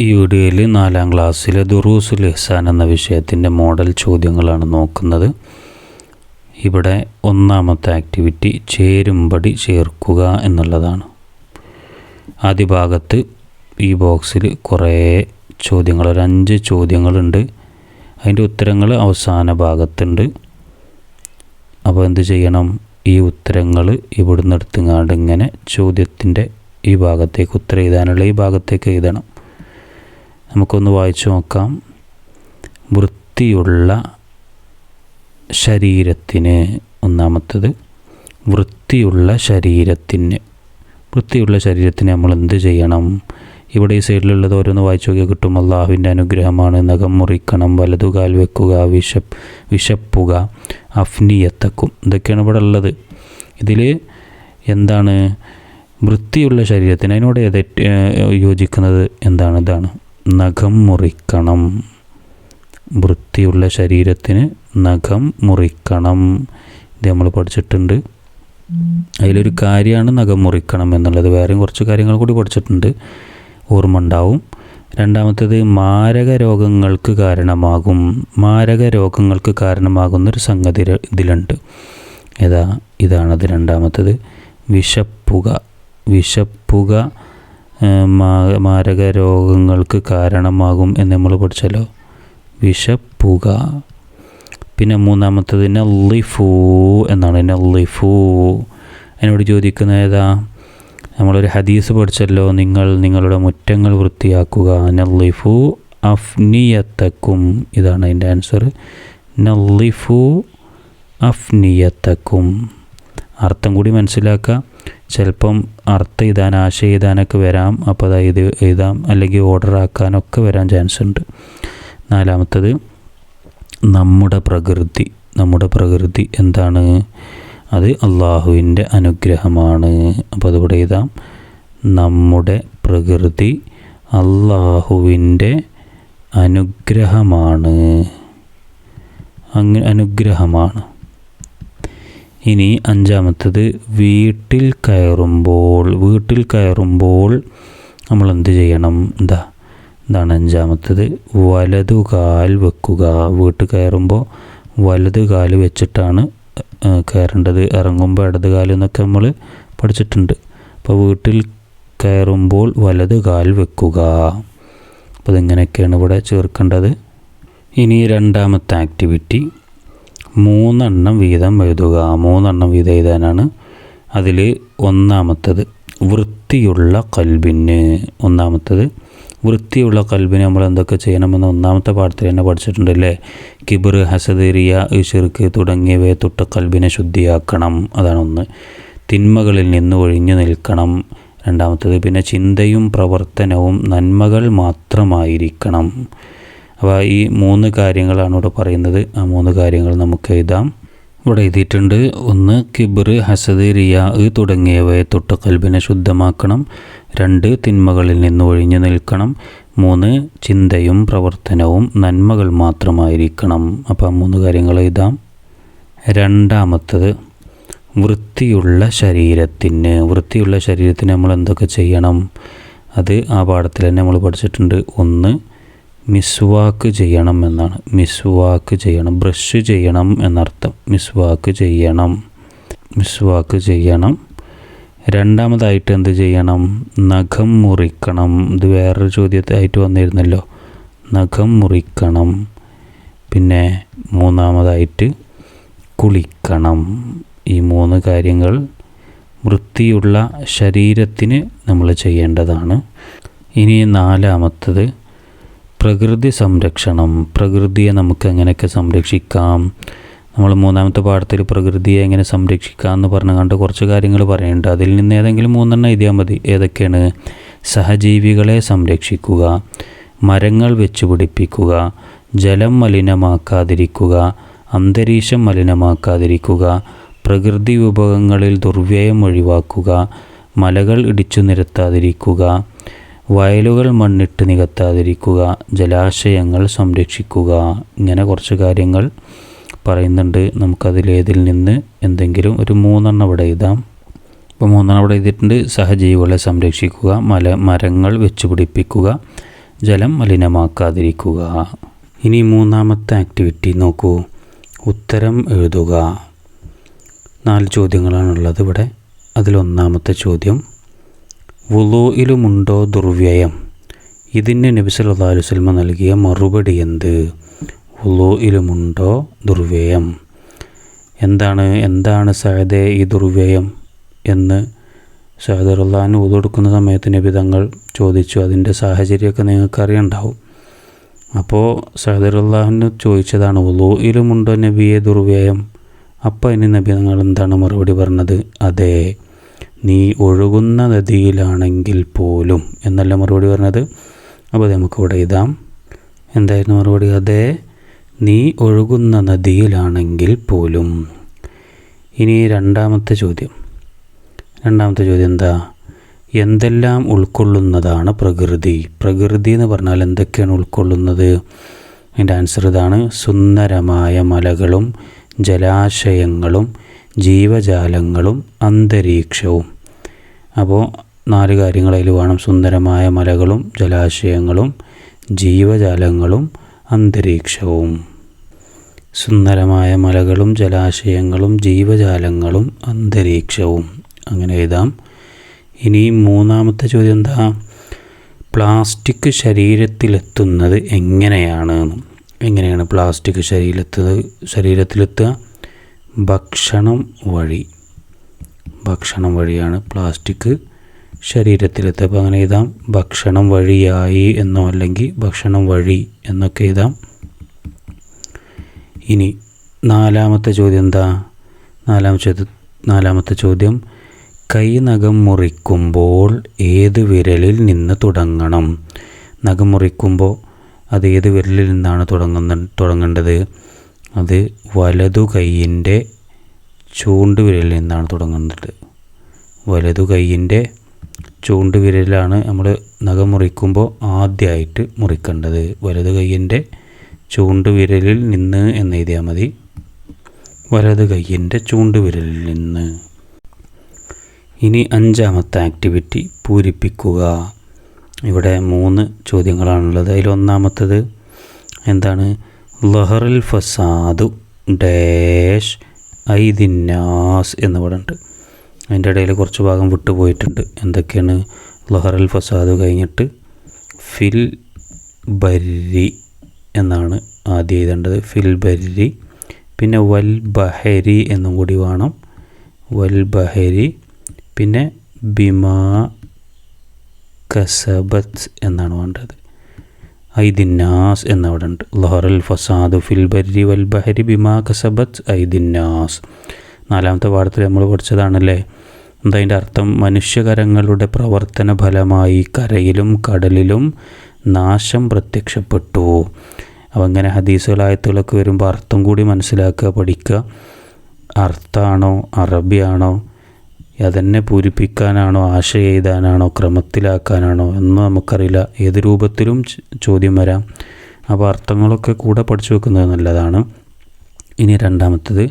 ഈ വീഡിയോയിൽ നാലാം ക്ലാസ്സിലെ ദുറൂസുൽ ഇഹ്സാൻ എന്ന വിഷയത്തിന്റെ മോഡൽ ചോദ്യങ്ങളാണ് നോക്കുന്നത്. ഇവിടെ ഒന്നാമത്തെ ആക്ടിവിറ്റി ചേരുംപടി ചേർക്കുക എന്നുള്ളതാണ്. ആദ്യ ഭാഗത്ത് ഈ ബോക്സിൽ കുറേ ചോദ്യങ്ങൾ ഒരു അഞ്ച് ചോദ്യങ്ങളുണ്ട്. അതിന്റെ ഉത്തരങ്ങൾ അവസാന ഭാഗത്തുണ്ട്. അപ്പോൾ എന്ത് ചെയ്യണം? ഈ ഉത്തരങ്ങൾ ഇവിടുന്ന് എടുത്തുങ്ങാണ്ട് ഇങ്ങനെ ചോദ്യത്തിന്റെ ഈ ഭാഗത്തേക്ക് ഉത്തരം എഴുതാനുള്ള ഈ ഭാഗത്തേക്ക് എഴുതണം. നമുക്കൊന്ന് വായിച്ചു നോക്കാം. വൃത്തിയുള്ള ശരീരത്തിന് ഒന്നാമത്തത് വൃത്തിയുള്ള ശരീരത്തിന്. വൃത്തിയുള്ള ശരീരത്തിന് നമ്മൾ എന്ത് ചെയ്യണം? ഇവിടെ ഈ സൈഡിലുള്ളത് ഓരോന്ന് വായിച്ചു നോക്കിയാൽ കിട്ടും. അള്ളാഹുവിന്റെ അനുഗ്രഹമാണ്. നഖം മുറിക്കണം വലതുകാൽ വെക്കുക വിശപ്പ് വിശപ്പുക അഫ്നിയത്തക്കും. ഇതൊക്കെയാണ് ഇവിടെ ഉള്ളത്. ഇതിൽ എന്താണ്? വൃത്തിയുള്ള ശരീരത്തിന്. അതിനോട് യോജിക്കുന്നത്? എന്താണ്? ഇതാണ്. നഖം മുറിക്കണം. വൃത്തിയുള്ള ശരീരത്തിന് നഖം മുറിക്കണം. ഇത് നമ്മൾ പഠിച്ചിട്ടുണ്ട്. അതിലൊരു കാര്യമാണ് നഖം മുറിക്കണം എന്നുള്ളത്. വേറെയും കുറച്ച് കാര്യങ്ങൾ കൂടി പഠിച്ചിട്ടുണ്ട്. ഓർമ്മ ഉണ്ടാവും. രണ്ടാമത്തേത് മാരക രോഗങ്ങൾക്ക് കാരണമാകും. മാരക രോഗങ്ങൾക്ക് കാരണമാകുന്നൊരു സംഗതി ഇതിലുണ്ട്. ഏതാ? ഇതാണത് രണ്ടാമത്തേത്. ഏഹ്, മാ- മാരക രോഗങ്ങൾക്ക് കാരണമാകും എന്ന് നമ്മൾ പഠിച്ചല്ലോ. വിഷപ്പുക. പിന്നെ മൂന്നാമത്തത് നല്ലിഫു എന്നാണ്. നല്ലിഫു. എന്നോട് ചോദിക്കുന്ന ഏതാ? നമ്മളൊരു ഹദീസ് പഠിച്ചല്ലോ. നിങ്ങൾ നിങ്ങളുടെ മുറ്റങ്ങൾ വൃത്തിയാക്കുക. നല്ലിഫു അഫ്നിയത്തക്കും. ഇതാണ് അതിന്റെ ആൻസർ നല്ലിഫു അഫ്നിയത്തക്കും. അർത്ഥം കൂടി മനസ്സിലാക്കുക. ചിലപ്പം അർത്ഥം എഴുതാൻ ആശയം എഴുതാനൊക്കെ വരാം. അപ്പോൾ അത് ഇത് എഴുതാം അല്ലെങ്കിൽ ഓർഡർ ആക്കാനൊക്കെ വരാൻ ചാൻസ് ഉണ്ട്. നാലാമത്തത് നമ്മുടെ പ്രകൃതി നമ്മുടെ പ്രകൃതി എന്താണ്? അത് അള്ളാഹുവിന്റെ അനുഗ്രഹമാണ്. അപ്പോൾ അതിവിടെ എഴുതാം. നമ്മുടെ പ്രകൃതി അള്ളാഹുവിന്റെ അനുഗ്രഹമാണ്. അങ്ങ് അനുഗ്രഹമാണ്. ഇനി അഞ്ചാമത്തത് വീട്ടിൽ കയറുമ്പോൾ വീട്ടിൽ കയറുമ്പോൾ നമ്മൾ എന്ത് ചെയ്യണം? എന്താ ഇതാണ് അഞ്ചാമത്തത്. വലതുകാൽ വെക്കുക. വീട്ടിൽ കയറുമ്പോൾ വലതുകാൽ വെച്ചിട്ടാണ് ഏഹ്, കയറേണ്ടത്. ഇറങ്ങുമ്പോൾ ഇടതുകാൽ എന്നൊക്കെ നമ്മൾ പഠിച്ചിട്ടുണ്ട്. അപ്പോൾ വീട്ടിൽ കയറുമ്പോൾ വലതുകാൽ വെക്കുക. അപ്പോൾ ഇതിങ്ങനെയൊക്കെയാണ് ഇവിടെ ചേർക്കേണ്ടത്? ഇനി രണ്ടാമത്തെ ആക്ടിവിറ്റി. മൂന്നെണ്ണം വീതം എഴുതുക. മൂന്നെണ്ണം വീതം എഴുതാനാണ് അതിൽ ഒന്നാമത്തത് വൃത്തിയുള്ള കൽബിന്. ഒന്നാമത്തത് വൃത്തിയുള്ള കൽബിന് നമ്മൾ എന്തൊക്കെ ചെയ്യണമെന്ന് ഒന്നാമത്തെ പാഠത്തിൽ തന്നെ പഠിച്ചിട്ടുണ്ടല്ലേ കിബിർ ഹസദ് റിയ ഇഷിർക്ക് തുടങ്ങിയവയെ തൊട്ട് കൽബിനെ ശുദ്ധിയാക്കണം. അതാണ് ഒന്ന്. തിന്മകളിൽ നിന്ന് ഒഴിഞ്ഞു നിൽക്കണം. രണ്ടാമത്തത് പിന്നെ ചിന്തയും പ്രവർത്തനവും നന്മകൾ മാത്രമായിരിക്കണം. അപ്പോൾ ഈ മൂന്ന് കാര്യങ്ങളാണ് ഇവിടെ പറയുന്നത്. ആ മൂന്ന് കാര്യങ്ങൾ നമുക്ക് എഴുതാം. ഇവിടെ എഴുതിയിട്ടുണ്ട് ഒന്ന് കിബിർ ഹസദ് റിയാ തുടങ്ങിയവയെ തൊട്ട് കൽബിനെ ശുദ്ധമാക്കണം. രണ്ട് തിന്മകളിൽ നിന്ന് ഒഴിഞ്ഞു നിൽക്കണം. മൂന്ന് ചിന്തയും പ്രവർത്തനവും നന്മകൾ മാത്രമായിരിക്കണം. അപ്പോൾ ആ മൂന്ന് കാര്യങ്ങൾ എഴുതാം. രണ്ടാമത്തത് വൃത്തിയുള്ള ശരീരത്തിന് വൃത്തിയുള്ള ശരീരത്തിന് നമ്മൾ എന്തൊക്കെ ചെയ്യണം? അത് ആ പാഠത്തിൽ തന്നെ നമ്മൾ പഠിച്ചിട്ടുണ്ട്. ഒന്ന് മിസ്വാക്ക് ചെയ്യണം എന്നാണ്. മിസ്വാക്ക് ചെയ്യണം. ബ്രഷ് ചെയ്യണം എന്നർത്ഥം. മിസ്വാക്ക് ചെയ്യണം. മിസ്വാക്ക് ചെയ്യണം. രണ്ടാമതായിട്ട് എന്ത് ചെയ്യണം? നഖം മുറിക്കണം. ഇത് വേറൊരു ചോദ്യത്തായിട്ട് വന്നിരുന്നല്ലോ. നഖം മുറിക്കണം. പിന്നെ മൂന്നാമതായിട്ട് കുളിക്കണം. ഈ മൂന്ന് കാര്യങ്ങൾ വൃത്തിയുള്ള ശരീരത്തിന് നമ്മൾ ചെയ്യേണ്ടതാണ്. ഇനി നാലാമത്തത് പ്രകൃതി സംരക്ഷണം. പ്രകൃതിയെ നമുക്ക് എങ്ങനെയൊക്കെ സംരക്ഷിക്കാം? നമ്മൾ മൂന്നാമത്തെ പാഠത്തിൽ പ്രകൃതിയെ എങ്ങനെ സംരക്ഷിക്കാം എന്ന് പറഞ്ഞു കണ്ട് കുറച്ച് കാര്യങ്ങൾ പറയുന്നുണ്ട്. അതിൽ നിന്ന് ഏതെങ്കിലും മൂന്നെണ്ണം എഴുതിയാൽ മതി. ഏതൊക്കെയാണ്? സഹജീവികളെ സംരക്ഷിക്കുക മരങ്ങൾ വെച്ച് പിടിപ്പിക്കുക ജലം മലിനമാക്കാതിരിക്കുക അന്തരീക്ഷം മലിനമാക്കാതിരിക്കുക പ്രകൃതി വിഭവങ്ങളിൽ ദുർവ്യയം ഒഴിവാക്കുക മലകൾ ഇടിച്ചു നിരത്താതിരിക്കുക വയലുകൾ മണ്ണിട്ട് നികത്താതിരിക്കുക ജലാശയങ്ങൾ സംരക്ഷിക്കുക ഇങ്ങനെ കുറച്ച് കാര്യങ്ങൾ പറയുന്നുണ്ട്. നമുക്കതിലേതിൽ നിന്ന് എന്തെങ്കിലും ഒരു മൂന്നെണ്ണം ഇവിടെ എഴുതാം. ഇപ്പോൾ മൂന്നെണ്ണം ഇവിടെ എഴുതിയിട്ടുണ്ട്. സഹജീവികളെ സംരക്ഷിക്കുക മല മരങ്ങൾ വെച്ച് പിടിപ്പിക്കുക ജലം മലിനമാക്കാതിരിക്കുക. ഇനി മൂന്നാമത്തെ ആക്ടിവിറ്റി നോക്കൂ. ഉത്തരം എഴുതുക. നാല് ചോദ്യങ്ങളാണുള്ളത് ഇവിടെ. അതിലൊന്നാമത്തെ ചോദ്യം വുളൂയിലുമുണ്ടോ ദുർവ്യയം? ഇതിന് നബി അലൈഹി നൽകിയ മറുപടി എന്ത്? വുലൂയിലുമുണ്ടോ ദുർവ്യയം? എന്താണ് എന്താണ് സഹദെ ഈ ദുർവ്യയം എന്ന്? സഹദ് റഹ്ലാൻ ഉതൊടുക്കുന്ന സമയത്ത് നബി തങ്ങൾ ചോദിച്ചു. അതിന്റെ സാഹചര്യമൊക്കെ നിങ്ങൾക്ക് അറിയണ്ടാവും അപ്പോൾ സഹദർ അള്ളാഹുന് ചോദിച്ചതാണ് ഉലൂയിലുമുണ്ടോ നബിയെ ദുർവ്യയം? അപ്പോൾ ഇനി നബി തങ്ങൾ എന്താണ് മറുപടി പറഞ്ഞത്? അതെ. നീ ഒഴുകുന്ന നദിയിലാണെങ്കിൽ പോലും എന്നല്ല മറുപടി പറഞ്ഞത്. അപ്പോൾ അത് നമുക്ക് ഇവിടെ എഴുതാം. എന്തായിരുന്നു മറുപടി? അതെ നീ ഒഴുകുന്ന നദിയിലാണെങ്കിൽ പോലും. ഇനി രണ്ടാമത്തെ ചോദ്യം. രണ്ടാമത്തെ ചോദ്യം എന്താ? എന്തെല്ലാം ഉൾക്കൊള്ളുന്നതാണ് പ്രകൃതി? പ്രകൃതി എന്ന് പറഞ്ഞാൽ എന്തൊക്കെയാണ് ഉൾക്കൊള്ളുന്നത്? അതിന്റെ ആൻസർ ഇതാണ്. സുന്ദരമായ മലകളും ജലാശയങ്ങളും ജീവജാലങ്ങളും അന്തരീക്ഷവും. അപ്പോൾ നാല് കാര്യങ്ങൾ അതിൽ വേണം. സുന്ദരമായ മലകളും ജലാശയങ്ങളും ജീവജാലങ്ങളും അന്തരീക്ഷവും. സുന്ദരമായ മലകളും ജലാശയങ്ങളും ജീവജാലങ്ങളും അന്തരീക്ഷവും. അങ്ങനെ എഴുതാം. ഇനി മൂന്നാമത്തെ ചോദ്യം എന്താ? പ്ലാസ്റ്റിക് ശരീരത്തിലെത്തുന്നത് എങ്ങനെയാണ്? എങ്ങനെയാണ് പ്ലാസ്റ്റിക് ശരീരത്തിൽ ശരീരത്തിലെത്തുക? ഭക്ഷണം വഴി. ഭക്ഷണം വഴിയാണ് പ്ലാസ്റ്റിക് ശരീരത്തിലെത്തുക. അപ്പോൾ അങ്ങനെ എഴുതാം ഭക്ഷണം വഴിയായി എന്നോ അല്ലെങ്കിൽ ഭക്ഷണം വഴി എന്നൊക്കെ എഴുതാം. ഇനി നാലാമത്തെ ചോദ്യം എന്താ? നാലാമത്തെ ചോദ്യം നാലാമത്തെ ചോദ്യം കൈ നഖം മുറിക്കുമ്പോൾ ഏത് വിരലിൽ നിന്ന് തുടങ്ങണം? നഖം മുറിക്കുമ്പോൾ അത് ഏത് വിരലിൽ നിന്നാണ് തുടങ്ങുന്ന തുടങ്ങേണ്ടത്? അത് വലതു കൈയിന്റെ ചൂണ്ടുവിരലിൽ നിന്നാണ് തുടങ്ങുന്നത്. വലതു കൈയിന്റെ ചൂണ്ടുവിരലാണ് നമ്മൾ നഖം മുറിക്കുമ്പോൾ ആദ്യമായിട്ട് മുറിക്കേണ്ടത്. വലതു കൈയിന്റെ ചൂണ്ടുവിരലിൽ നിന്ന് എന്ന് എഴുതിയാൽ മതി. വലത് കൈയിന്റെ ചൂണ്ടുവിരലിൽ നിന്ന്. ഇനി അഞ്ചാമത്തെ ആക്ടിവിറ്റി പൂരിപ്പിക്കുക. ഇവിടെ മൂന്ന് ചോദ്യങ്ങളാണുള്ളത്. അതിലൊന്നാമത്തത് എന്താണ്? ലഹറുൽ ഫസാദു ഡാഷ് ഐദിന്നാസ് എന്ന് പറഞ്ഞിട്ട് അതിന്റെ ഇടയിൽ കുറച്ച് ഭാഗം വിട്ടുപോയിട്ടുണ്ട്. എന്തൊക്കെയാണ് ലഹറൽ ഫസാദ് കഴിഞ്ഞിട്ട്? ഫിൽ ബരി എന്നാണ് ആദ്യം എഴുതേണ്ടത്. ഫിൽ ബരി. പിന്നെ വൽ ബഹരി എന്നും കൂടി വേണം. വൽ ബഹരി. പിന്നെ ബിമാ കസബത്ത് എന്നാണ് വേണ്ടത്. ഐദിന്നാസ് എന്നവിടെ ഉണ്ട് ലഹറൽ ഫസാദു ഫിൽ ബരി വൽ ബഹരി ബിമാ കസബത്ത് ഐദിന്നാസ്. നാലാമത്തെ പാഠത്തിൽ നമ്മൾ പഠിച്ചതാണല്ലേ? എന്താ അതിന്റെ അർത്ഥം? മനുഷ്യകരങ്ങളുടെ പ്രവർത്തന ഫലമായി കരയിലും കടലിലും നാശം പ്രത്യക്ഷപ്പെട്ടു. അപ്പം അങ്ങനെ ഹദീസുകളായത്തുകളൊക്കെ വരുമ്പോൾ അർത്ഥം കൂടി മനസ്സിലാക്കുക പഠിക്കുക. അർത്ഥമാണോ അറബിയാണോ? അതന്നെ പൂരിപ്പിക്കാനാണോ ആശയം എഴുതാനാണോ ക്രമത്തിലാക്കാനാണോ എന്നും നമുക്കറിയില്ല. ഏത് രൂപത്തിലും ചോദ്യം വരാം. അപ്പോൾ അർത്ഥങ്ങളൊക്കെ കൂടെ പഠിച്ചു വെക്കുന്നത് നല്ലതാണ്. ഇനി രണ്ടാമത്തത്.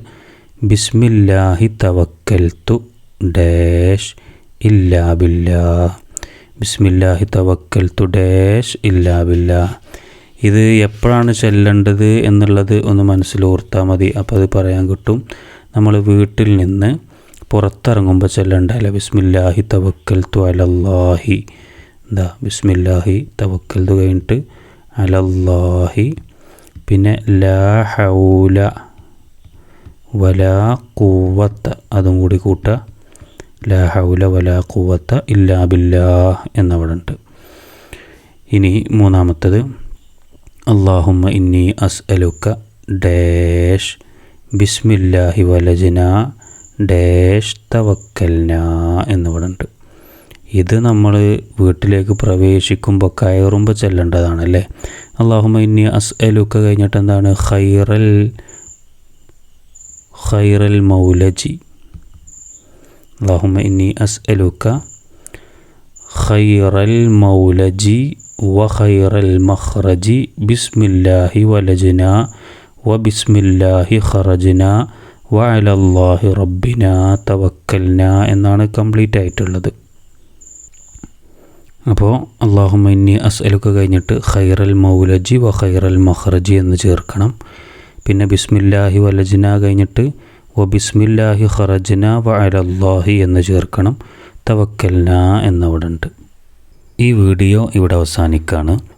ബിസ്മില്ലാഹി തവക്കൽത്തു ഡാഷ് ഇല്ലാ ബില്ലാ ബിസ്മില്ലാഹി തവക്കൽത്തു ഡാഷ് ഇല്ലാ ബില്ലാ ഇത് എപ്പോഴാണ് ചെല്ലേണ്ടത് എന്നുള്ളത് ഒന്ന് മനസ്സിൽ ഓർത്താൽ മതി. അപ്പോൾ അത് പറയാൻ കിട്ടും. നമ്മൾ വീട്ടിൽ നിന്ന് പുറത്തിറങ്ങുമ്പോൾ ചെല്ലണ്ടല്ല ബിസ്മില്ലാഹി തവക്കൽ തു അലല്ലാഹി. എന്താ ബിസ്മില്ലാഹി തവക്കൽ തു കഴിഞ്ഞിട്ട് അലല്ലാഹി. പിന്നെ ലാ ഹൗല വലാ കൂവത്ത അതും കൂടി കൂട്ട. ലാ ഹൗല വലാ കൂവത്ത ഇല്ലാ ബില്ലാ എന്നവിടെ ഉണ്ട് ഇനി മൂന്നാമത്തത്. അള്ളാഹുമ്മ ഇന്നി അസ്അലുക്ക ഡേഷ് ബിസ്മില്ലാഹി വലജിന ഡാഷ് തവക്കൽന എന്നിവിടെ ഉണ്ട് ഇത് നമ്മൾ വീട്ടിലേക്ക് പ്രവേശിക്കുമ്പോൾ കയറുമ്പോൾ ചെല്ലേണ്ടതാണല്ലേ? അല്ലേ ഇനി അസ് അലുക്ക കഴിഞ്ഞിട്ട് എന്താണ് ഹൈറൽ ഖൈറൽ മൗലജി. അള്ളാഹുമ ഇനി അസ് അലുക്ക ഖൈറൽ മൗലജി വ ഖൈറൽ മഖ്റജി. ബിസ്മില്ലാഹി വലജന വ ബിസ്മില്ലാഹി ഖറജിന വ അലല്ലാഹി റബ്ബിന തവക്കൽന എന്നാണ് കംപ്ലീറ്റ് ആയിട്ടുള്ളത്. അപ്പോൾ അള്ളാഹുമ ഇന്നി അസ്അലുക്ക് കഴിഞ്ഞിട്ട് ഖൈറൽ മൗലജി വ ഖൈറൽ മഹ്റജി എന്ന് ചേർക്കണം. പിന്നെ ബിസ്മില്ലാഹി വലജന കഴിഞ്ഞിട്ട് വ ബിസ്മില്ലാഹി ഖറജ്ന വ അലല്ലാഹി എന്ന് ചേർക്കണം. തവക്കൽന എന്നവിടെ ഉണ്ട് ഈ വീഡിയോ ഇവിടെ അവസാനിക്കുകയാണ്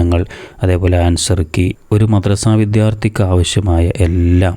വിശകലനങ്ങൾ അതേപോലെ ആൻസർ കീ ഒരു മദ്രസ വിദ്യാർത്ഥിക്ക് ആവശ്യമായ എല്ലാം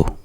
wabarakatuh